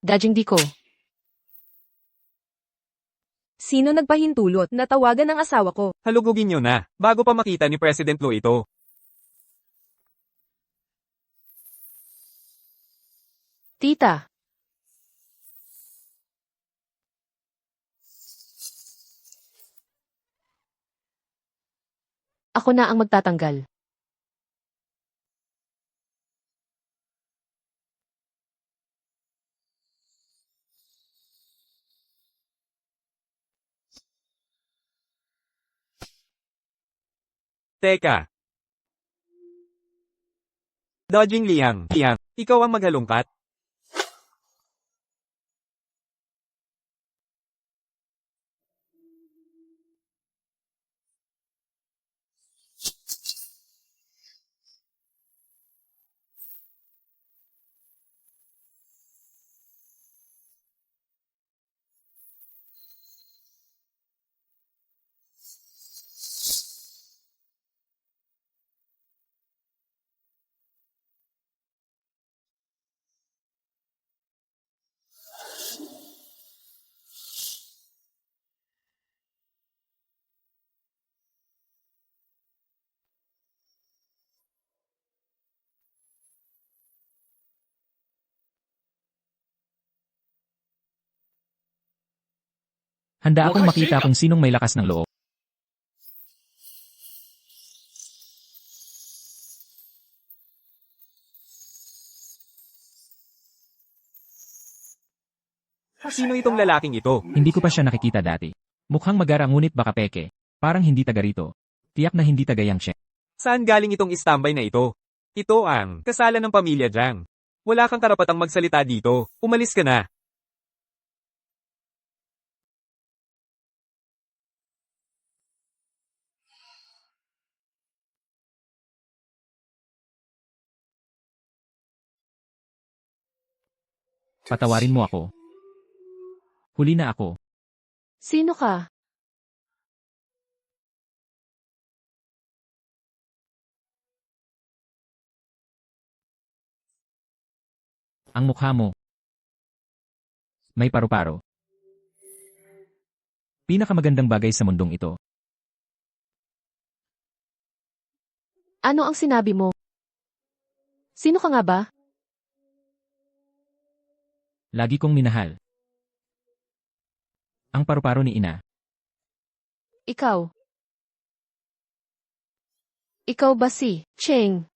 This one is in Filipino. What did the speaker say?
Dajing di ko. Sino nagpahintulot na tawagan ng asawa ko? Halugugin nyo na, bago pa makita ni President Lo ito. Tita. Ako na ang magtatanggal. Teka. Dodging Liang, Liang, ikaw ang maghalungkat? Handa akong makita kung sinong may lakas ng loob. Sino itong lalaking ito? Hindi ko pa siya nakikita dati. Mukhang magara ngunit baka peke. Parang hindi taga rito. Tiyak na hindi taga Yangtze. Saan galing itong istambay na ito? Ito ang kasalan ng pamilya Jiang. Wala kang karapatang magsalita dito. Umalis ka na. Patawarin mo ako. Huli na ako. Sino ka? Ang mukha mo. May paru-paro. Pinakamagandang bagay sa mundong ito. Ano ang sinabi mo? Sino ka nga ba? Lagi kong minahal. Ang paru-paro ni ina. Ikaw. Ikaw ba si Cheng?